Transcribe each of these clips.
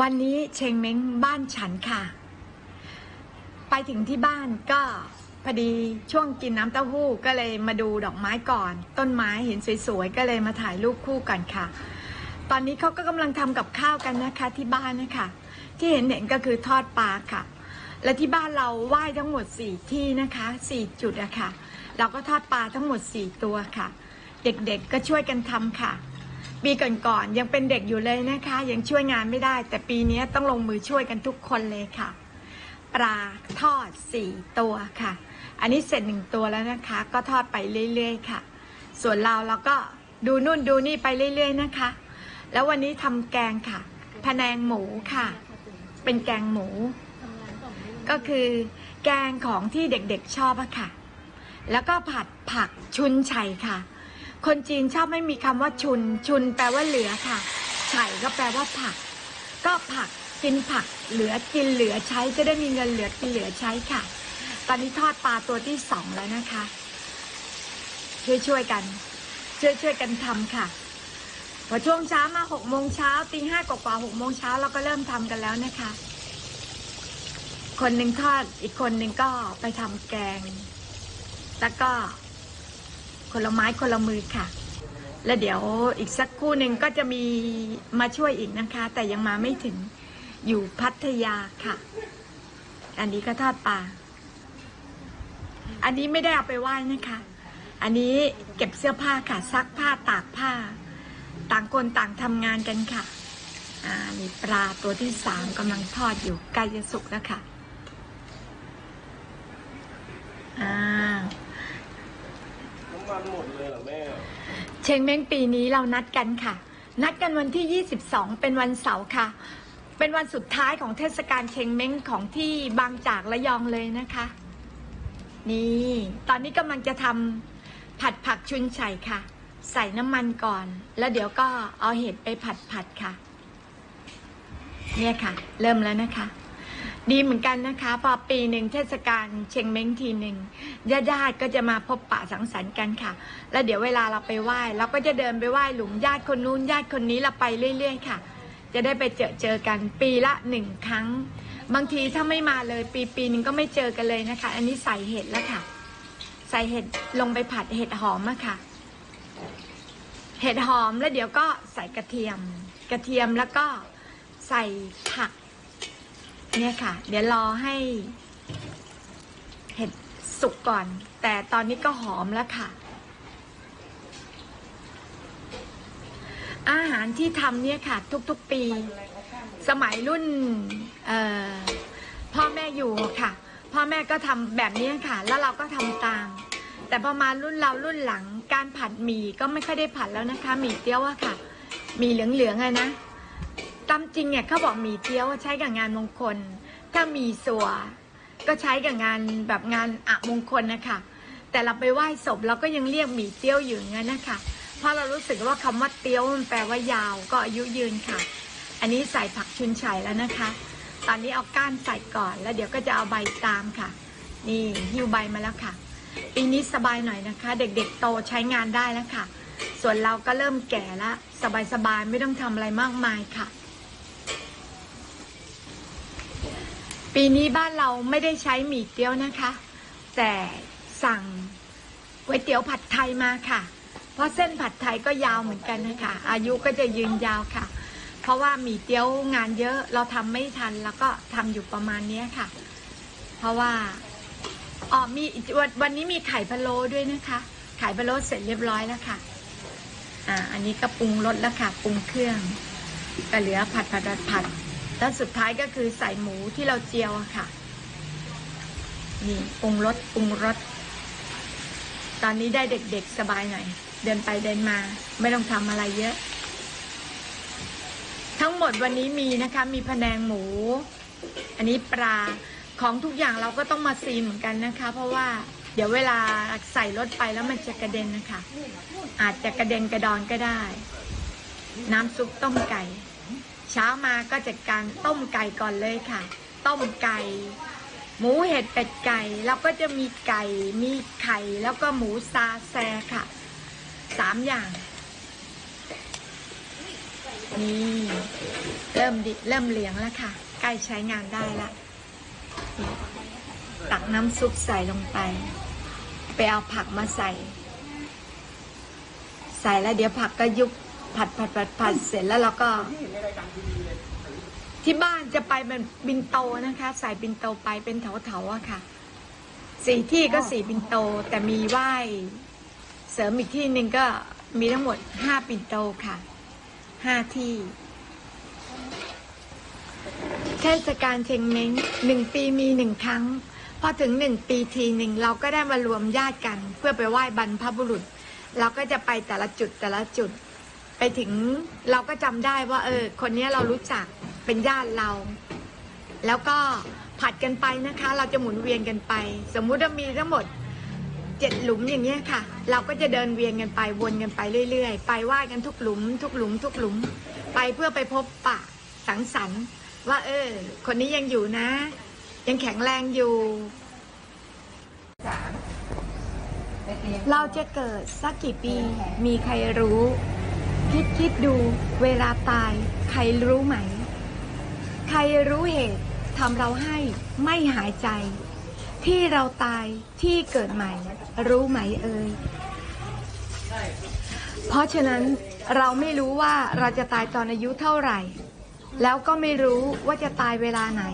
วันนี้เชงเม้งบ้านฉันค่ะ ไปถึงที่บ้านก็พอดีช่วงกินน้ำเต้าหู้ก็เลยมาดูดอกไม้ก่อน ต้นไม้เห็นสวยๆก็เลยมาถ่ายรูปคู่กันค่ะ ตอนนี้เขาก็กำลังทำกับข้าวกันนะคะที่บ้านนะคะ ที่เห็นเห็นก็คือทอดปลาค่ะ และที่บ้านเราไหว้ทั้งหมดสี่ที่นะคะสี่จุดอะค่ะเราก็ทอดปลาทั้งหมดสี่ตัวค่ะ เด็กๆก็ช่วยกันทำค่ะ ปีก่อนๆยังเป็นเด็กอยู่เลยนะคะ ยังช่วยงานไม่ได้ แต่ปีนี้ต้องลงมือช่วยกันทุกคนเลยค่ะ ปลาทอดสี่ตัวค่ะ อันนี้เสร็จหนึ่งตัวแล้วนะคะ ก็ทอดไปเรื่อยๆค่ะ ส่วนเราเราก็ดูนู่นดูนี่ไปเรื่อยๆนะคะ แล้ววันนี้ทำแกงค่ะพะแนงหมูค่ะ เป็นแกงหมู ก็คือแกงของที่เด็กๆชอบอะค่ะ แล้วก็ผัดผักชุนไฉค่ะ คนจีนชอบไม่มีคำว่าชุน ชุนแปลว่าเหลือค่ะ ไฉก็แปลว่าผัก ก็ผักกินผัก เหลือกินเหลือใช้จะได้มีเงินเหลือกินเหลือใช้ค่ะ ตอนนี้ทอดปลาตัวที่สองแล้วนะคะ ช่วยช่วยกัน ช่วยช่วยกันทำค่ะ พอช่วงเช้ามาหกโมงเช้าตีห้ากว่าหกโมงเช้าเราก็เริ่มทำกันแล้วนะคะ คนหนึ่งทอดอีกคนหนึ่งก็ไปทำแกง แล้วก็ คนละไม้คนละมือค่ะ แล้วเดี๋ยวอีกสักคู่หนึ่งก็จะมีมาช่วยอีกนะคะ แต่ยังมาไม่ถึงอยู่พัทยาค่ะ อันนี้ก็ทอดปลาอันนี้ไม่ได้เอาไปไหว้นะคะ อันนี้เก็บเสื้อผ้าค่ะ ซักผ้าตากผ้า ต่างคนต่างทำงานกันค่ะ อ่านี่ปลาตัวที่สามกำลังทอดอยู่ใกล้จะสุกแล้วค่ะ อ่า น้ำมันหมดเลยเหรอแม่ เชงเม้งปีนี้เรานัดกันค่ะ นัดกันวันที่ 22 เป็นวันเสาร์ค่ะ เป็นวันสุดท้ายของเทศกาลเชงเม้งของที่บางจากระยองเลยนะคะ นี่ ตอนนี้กำลังจะทำผัดผักชุนไฉค่ะ ใส่น้ำมันก่อน แล้วเดี๋ยวก็เอาเห็ดไปผัดผัดค่ะ เนี่ยค่ะ เริ่มแล้วนะคะ ดีเหมือนกันนะคะ พอปีหนึ่งเทศกาลเชงเม้งทีหนึ่งญาติญาติก็จะมาพบปะสังสรรค์กันค่ะ แล้วเดี๋ยวเวลาเราไปไหว้เราก็จะเดินไปไหว้หลุมญาติคนนู้นญาติคนนี้เราไปเรื่อย ๆ ค่ะ จะได้ไปเจอเจอกันปีละหนึ่งครั้ง บางทีถ้าไม่มาเลยปีปีหนึ่งก็ไม่เจอกันเลยนะคะ อันนี้ใส่เห็ดแล้วค่ะ ใส่เห็ดลงไปผัดเห็ดหอมอะค่ะ เห็ดหอมแล้วเดี๋ยวก็ใส่กระเทียม กระเทียมแล้วก็ใส่ผัก เนี่ยค่ะ เดี๋ยวรอให้ เห็ดสุกก่อน แต่ตอนนี้ก็หอมแล้วค่ะ อาหารที่ทำเนี่ยค่ะ ทุกๆปี สมัยรุ่นพ่อแม่อยู่ค่ะ พ่อแม่ก็ทำแบบนี้ค่ะ แล้วเราก็ทำตาม แต่พอมารุ่นเรารุ่นหลัง การผัดหมี่ก็ไม่ค่อยได้ผัดแล้วนะคะหมี่เตี้ยวอะค่ะหมี่เหลืองๆอะนะ ตามจริงเนี่ยเขาบอกหมี่เตี้ยวใช้กับงานมงคล ถ้ามีสัวก็ใช้กับงานแบบงานอะมงคลนะคะแต่เราไปไหว้ศพเราก็ยังเรียกหมี่เตี้ยวอยู่อย่างนั้นนะคะเพราะเรารู้สึกว่าคำว่าเตี้ยวมันแปลว่ายาวก็อายุยืนค่ะ อันนี้ใส่ผักชุนไฉแล้วนะคะ ตอนนี้เอาก้านใส่ก่อนแล้วเดี๋ยวก็จะเอาใบตามค่ะ นี่หิ้วใบมาแล้วค่ะปีนี้สบายหน่อยนะคะ เด็กๆโตใช้งานได้แล้วค่ะ ส่วนเราก็เริ่มแก่แล้วสบายๆไม่ต้องทำอะไรมากมายค่ะ ปีนี้บ้านเราไม่ได้ใช้หมี่เกี๊ยวนะคะ แต่สั่งก๋วยเตี๋ยวผัดไทยมาค่ะ เพราะเส้นผัดไทยก็ยาวเหมือนกันนะคะ อายุก็จะยืนยาวค่ะ เพราะว่าหมี่เกี๊ยวงานเยอะเราทำไม่ทันแล้วก็ทำอยู่ประมาณเนี้ยค่ะ เพราะว่าอ๋อมีวันวันนี้มีไข่พะโล้ด้วยนะคะ ไข่พะโล้เสร็จเรียบร้อยแล้วค่ะ อ่า อันนี้ก็ปรุงรสแล้วค่ะ ปรุงเครื่องก็เหลือผัดผัดผัดผัด แล้วสุดท้ายก็คือใส่หมูที่เราเจียวค่ะ นี่ปรุงรสปรุงรส ตอนนี้ได้เด็กๆสบายหน่อย เดินไปเดินมา ไม่ต้องทำอะไรเยอะ ทั้งหมดวันนี้มีนะคะ มีพะแนงหมู อันนี้ปลา ของทุกอย่างเราก็ต้องมาซีนเหมือนกันนะคะ เพราะว่าเดี๋ยวเวลาใส่รถไปแล้วมันจะกระเด็นนะคะ อาจจะกระเด็นกระดอนก็ได้ น้ำซุปต้มไก่ เช้ามาก็จัดการต้มไก่ก่อนเลยค่ะ ต้มไก่ หมูเห็ดเป็ดไก่ แล้วก็จะมีไก่ มีไข่ แล้วก็หมูซาแซค่ะ สามอย่างนี่เริ่มดิเริ่มเหลียงแล้วค่ะ ใกล้ใช้งานได้ละตักน้ำซุปใส่ลงไป ไปเอาผักมาใส่ ใส่แล้วเดี๋ยวผักก็ยุบ ผัดผัดผัดผัดเสร็จแล้วเราก็ ที่บ้านจะไปเป็นบินโตนะคะ ใส่บินโตไปเป็นแถวๆอะค่ะสี่ที่ก็สี่บินโต แต่มีไหว้เสริมอีกที่หนึ่งก็มีทั้งหมดห้าบินโตค่ะห้าที่เทศกาลเชงเม้งหนึ่งปีมีหนึ่งครั้ง พอถึงหนึ่งปีทีหนึ่งเราก็ได้มารวมญาติกัน เพื่อไปไหว้บรรพบุรุษ เราก็จะไปแต่ละจุดแต่ละจุด ไปถึงเราก็จำได้ว่า เออ คนนี้เรารู้จักเป็นญาติเรา แล้วก็ผัดกันไปนะคะ เราจะหมุนเวียนกันไป สมมุติว่ามีทั้งหมดเจ็ดหลุมอย่างเงี้ยค่ะ เราก็จะเดินเวียนกันไปวนกันไปเรื่อยๆ ไปไหว้กันทุกหลุม ทุกหลุม ทุกหลุม ไปเพื่อไปพบปะสังสรรค์ ว่า เออ คนนี้ยังอยู่นะ ยังแข็งแรงอยู่ เราจะเกิดสักกี่ปีมีใครรู้ คิดคิดดูเวลาตาย ใครรู้ไหม ใครรู้เหตุทำเราให้ไม่หายใจ ที่เราตายที่เกิดใหม่ รู้ไหมเอ่ยเพราะฉะนั้นเราไม่รู้ว่าเราจะตายตอนอายุเท่าไหร่ แล้วก็ไม่รู้ว่าจะตายเวลาไหน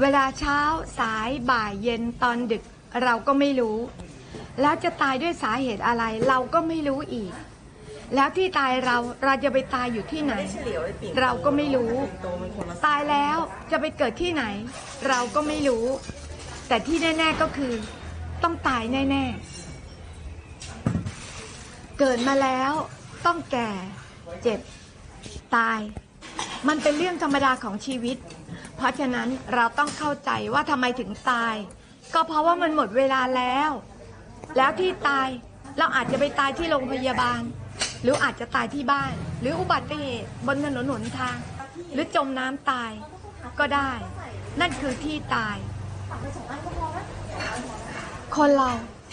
เวลาเช้าสายบ่ายเย็นตอนดึก เราก็ไม่รู้ แล้วจะตายด้วยสาเหตุอะไร เราก็ไม่รู้อีก แล้วที่ตายเราเราจะไปตายอยู่ที่ไหน เราก็ไม่รู้ ตายแล้วจะไปเกิดที่ไหน เราก็ไม่รู้ แต่ที่แน่ ๆก็คือ ต้องตายแน่ๆ เกิดมาแล้วต้องแก่ เจ็บ ตาย มันเป็นเรื่องธรรมดาของชีวิต เพราะฉะนั้นเราต้องเข้าใจว่าทำไมถึงตาย ก็เพราะว่ามันหมดเวลาแล้ว แล้วที่ตายเราอาจจะไปตายที่โรงพยาบาล หรืออาจจะตายที่บ้าน หรืออุบัติเหตุบนถนนหนทาง หรือจมน้ำตายก็ได้ นั่นคือที่ตาย คนเรา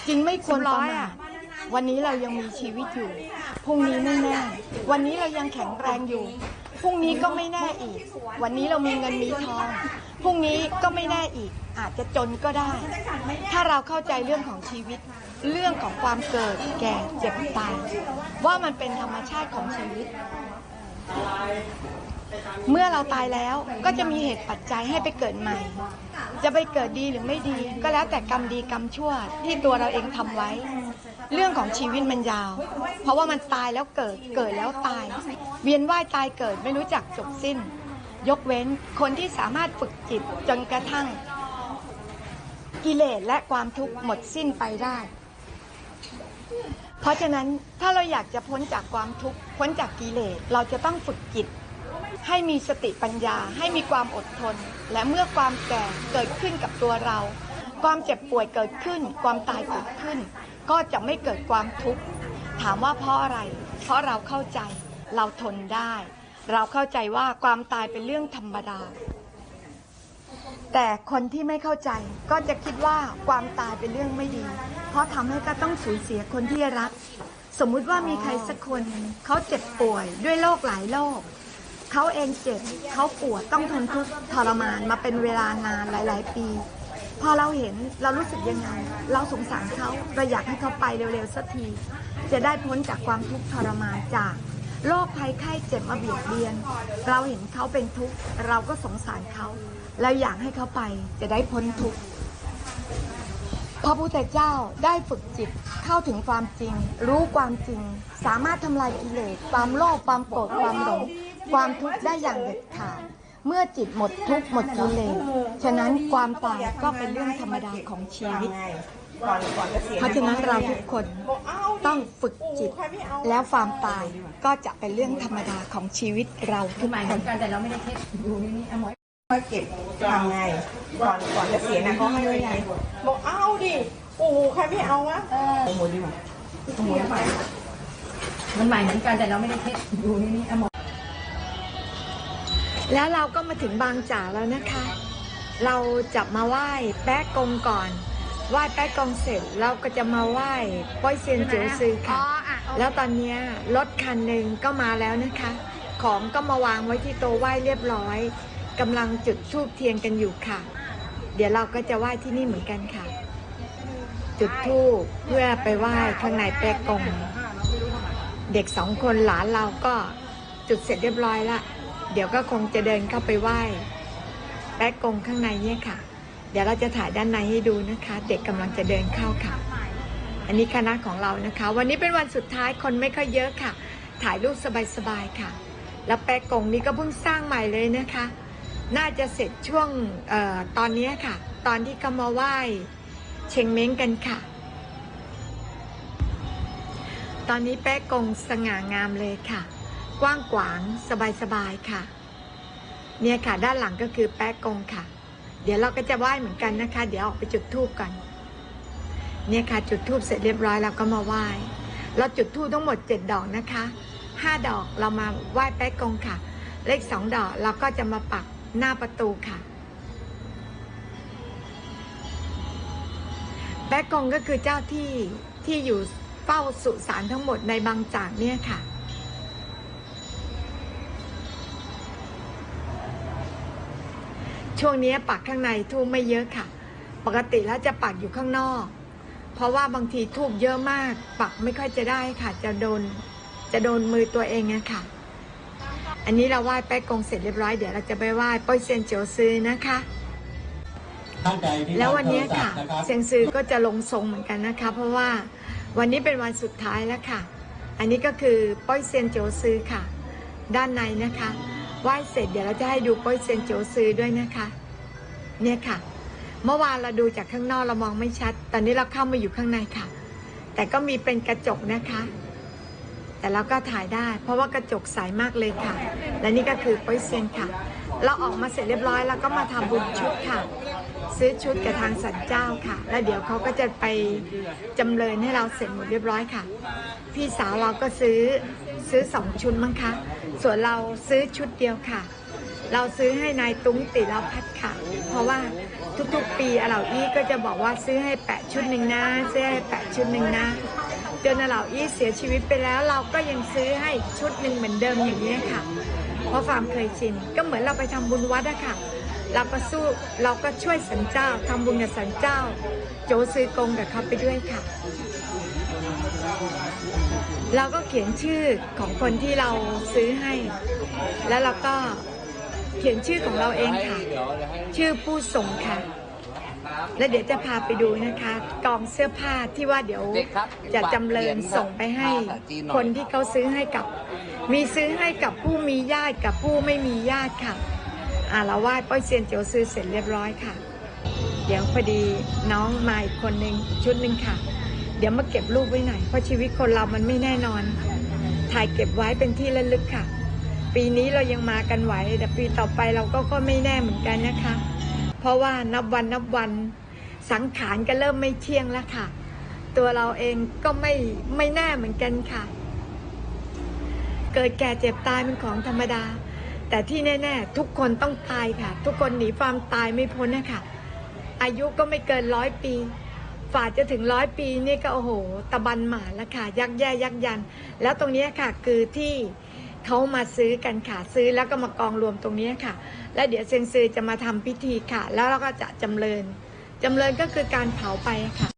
จึงไม่ควรประมาทวันนี้เรายังมีชีวิตอยู่ พรุ่งนี้ไม่แน่ วันนี้เรายังแข็งแรงอยู่ พรุ่งนี้ก็ไม่แน่อีก วันนี้เรามีเงินมีทอง พรุ่งนี้ก็ไม่แน่อีก อาจจะจนก็ได้ ถ้าเราเข้าใจเรื่องของชีวิต เรื่องของความเกิดแก่เจ็บตาย ว่ามันเป็นธรรมชาติของชีวิต เมื่อเราตายแล้วก็จะมีเหตุปัจจัยให้ไปเกิดใหม่ จะไปเกิดดีหรือไม่ดี ก็แล้วแต่กรรมดีกรรมชั่วที่ตัวเราเองทำไว้ เรื่องของชีวิตมันยาว เพราะว่ามันตายแล้วเกิดเกิดแล้วตาย เวียนว่ายตายเกิดไม่รู้จักจบสิ้น ยกเว้นคนที่สามารถฝึกจิตจนกระทั่ง กิเลสและความทุกข์หมดสิ้นไปได้ เพราะฉะนั้นถ้าเราอยากจะพ้นจากความทุกข์พ้นจากกิเลสเราจะต้องฝึกจิต ให้มีสติปัญญา ให้มีความอดทน และเมื่อความแก่เกิดขึ้นกับตัวเรา ความเจ็บป่วยเกิดขึ้น ความตายเกิดขึ้น ก็จะไม่เกิดความทุกข์ถามว่าเพราะอะไร เพราะเราเข้าใจเราทนได้ เราเข้าใจว่าความตายเป็นเรื่องธรรมดา แต่คนที่ไม่เข้าใจก็จะคิดว่าความตายเป็นเรื่องไม่ดี เพราะทำให้ก็ต้องสูญเสียคนที่รัก สมมุติว่ามีใครสักคนเขาเจ็บป่วยด้วยโรคหลายโรคเขาเองเจ็บเขาปวดต้องทนทุกข์ทรมานมาเป็นเวลานานหลาย ๆ ปี พอเราเห็นเรารู้สึกยังไง เราสงสารเขาเราอยากให้เขาไปเร็ว ๆ สักที จะได้พ้นจากความทุกข์ทรมานจาก โรคภัยไข้เจ็บมาเบียดเบียน เราเห็นเขาเป็นทุกข์ เราก็สงสารเขาเราอยากให้เขาไปจะได้พ้นทุกข์พระพุทธเจ้าได้ฝึกจิตเข้าถึงความจริง รู้ความจริง สามารถทำลายกิเลสความโลภความโกรธความหลงความทุกข์ได้อย่างเด็ดขาดเมื่อจิตหมดทุกข์หมดกิเลสฉะนั้นความตายก็เป็นเรื่องธรรมดาของชีวิต ก่อนก่อนจะเสียเพราะฉะนั้นเราทุกคนต้องฝึกจิต แล้วความตายก็จะเป็นเรื่องธรรมดาของชีวิตเราทุกหมายคถึนงกันแต่เราไม่ได้เช็ดดูนี่นี่เอาหมอยค่อยเก็บทำไงก่อนก่อนจะเสียนะเขาให้ไว้ไงบอกเอาดิโอ้โหใครไม่เอาวะโอ้โหดีกว่าโอ้โหใหม่มันใหม่เหมือนกันแต่เราไม่ได้เช็ดดูนี่นี่เอาหมอยแล้วเราก็มาถึงบางจากแล้วนะคะ เราจะมาไหว้แป๊ะกงก่อน ไหว้แป๊ะกงเสร็จเราก็จะมาไหว้ป้อยเซียนเจียวซือค่ะ แล้วตอนเนี้ยรถคันหนึ่งก็มาแล้วนะคะ ของก็มาวางไว้ที่โต๊ะไหว้เรียบร้อยกำลังจุดธูปเทียนกันอยู่ค่ะ เดี๋ยวเราก็จะไหว้ที่นี่เหมือนกันค่ะ จุดธูปเพื่อไปไหว้ข้างในแปะกงเด็กสองคนหลานเราก็จุดเสร็จเรียบร้อยละเดี๋ยวก็คงจะเดินเข้าไปไหว้แป๊กกงข้างในเนี่ยค่ะ เดี๋ยวเราจะถ่ายด้านในให้ดูนะคะ เด็กกำลังจะเดินเข้าค่ะ อันนี้คณะของเรานะคะ วันนี้เป็นวันสุดท้ายคนไม่ค่อยเยอะค่ะ ถ่ายรูปสบายๆค่ะ แล้วแป๊กงนี้ก็เพิ่งสร้างใหม่เลยนะคะ น่าจะเสร็จช่วงออตอนนี้ค่ะ ตอนที่เขามาไหว้เชงเม้งกันค่ะ ตอนนี้แป๊กงสง่างามเลยค่ะ กว้างขวางสบายๆค่ะ เนี่ยค่ะด้านหลังก็คือแป๊กกงค่ะ เดี๋ยวเราก็จะไหว้เหมือนกันนะคะ เดี๋ยวออกไปจุดธูปกัน เนี่ยค่ะ จุดธูปเสร็จเรียบร้อยเราก็มาไหว้ เราจุดธูปทั้งหมดเจ็ดดอกนะคะห้าดอกเรามาไหว้แป๊กกงค่ะ เลขสองดอกเราก็จะมาปักหน้าประตูค่ะ แป๊กกงก็คือเจ้าที่ที่อยู่เฝ้าสุสานทั้งหมดในบางจากเนี่ยค่ะ ช่วงนี้ปักข้างในทูบไม่เยอะค่ะ ปกติแล้วจะปักอยู่ข้างนอก เพราะว่าบางทีทูบเยอะมาก ปักไม่ค่อยจะได้ค่ะ จะโดนจะโดนมือตัวเองอะค่ะ อันนี้เราไหว้แป๊กกงเสร็จเรียบร้อยเดี๋ยวเราจะไปไหว้ป้อยเซียนเจียวซื้อนะคะท่านใดที่แล้ววันนี้ค่ะรับโทรศัพท์นะครับเซียงซือก็จะลงทรงเหมือนกันนะคะ เพราะว่าวันนี้เป็นวันสุดท้ายแล้วค่ะ อันนี้ก็คือป้อยเซียนโจซือค่ะ ด้านในนะคะ ไหว้เสร็จเดี๋ยวเราจะให้ดูป้อยเซียนโจซื้อด้วยนะคะ เนี่ยค่ะ เมื่อวานเราดูจากข้างนอกเรามองไม่ชัด ตอนนี้เราเข้ามาอยู่ข้างในค่ะ แต่ก็มีเป็นกระจกนะคะ แต่เราก็ถ่ายได้ เพราะว่ากระจกใสมากเลยค่ะ และนี่ก็คือป้อยเซียนค่ะ เราออกมาเสร็จเรียบร้อยแล้วก็มาทำบุญชุดค่ะ ซื้อชุดกับทางสันเจ้าค่ะ แล้วเดี๋ยวเขาก็จะไปจำเริญให้เราเสร็จหมดเรียบร้อยค่ะ พี่สาวเราก็ซื้อ ซื้อสองชุดมั้งคะ ส่วนเราซื้อชุดเดียวค่ะ เราซื้อให้นายตุ้งติเราพัดค่ะ เพราะว่าทุกๆปีอาเหล่าอี้ก็จะบอกว่าซื้อให้แปะชุดหนึ่งนะซื้อให้แปะชุดหนึ่งนะจนอาเหล่าอี้เสียชีวิตไปแล้ว เราก็ยังซื้อให้ชุดหนึ่งเหมือนเดิมอย่างนี้ค่ะ เพราะความเคยชินก็เหมือนเราไปทำบุญวัดอะค่ะเราก็สู้เราก็ช่วยสันเจ้าทำบุญกับสันเจ้า โจซื้อกงกับเขาไปด้วยค่ะ เราก็เขียนชื่อของคนที่เราซื้อให้ แล้วเราก็เขียนชื่อของเราเองค่ะ ชื่อผู้ส่งค่ะ แล้วเดี๋ยวจะพาไปดูนะคะ กองเสื้อผ้าที่ว่าเดี๋ยวจะจำเริญส่งไปให้คนที่เขาซื้อให้กับ มีซื้อให้กับผู้มีญาติกับผู้ไม่มีญาติค่ะอ่าเราไหว้ป้อยเซียนเจียวซื้อเสร็จเรียบร้อยค่ะ เดี๋ยวพอดีน้องมาอีกคนหนึ่งชุดหนึ่งค่ะ เดี๋ยวมาเก็บรูปไว้หน่อย เพราะชีวิตคนเรามันไม่แน่นอน ถ่ายเก็บไว้เป็นที่ระลึกค่ะ ปีนี้เรายังมากันไหว แต่ปีต่อไปเราก็ก็ไม่แน่เหมือนกันนะคะ เพราะว่านับวันนับวันสังขารก็เริ่มไม่เที่ยงแล้วค่ะ ตัวเราเองก็ไม่ไม่แน่เหมือนกันค่ะ เกิดแก่เจ็บตายเป็นของธรรมดา แต่ที่แน่ ๆ ทุกคนต้องตายค่ะ ทุกคนหนีความตายไม่พ้นนะคะอายุก็ไม่เกินร้อยปี่าจะถึงร้อยปีนี่ก็โอ้โห ตะบันหมาละค่ะ ยักแย่ยักยัน แล้วตรงนี้ค่ะคือที่เขามาซื้อกันค่ะซื้อแล้วก็มากองรวมตรงนี้ค่ะ แล้วเดี๋ยวเซนซือจะมาทำพิธีค่ะ แล้วเราก็จะจำเริญจำเริญก็คือการเผาไปค่ะ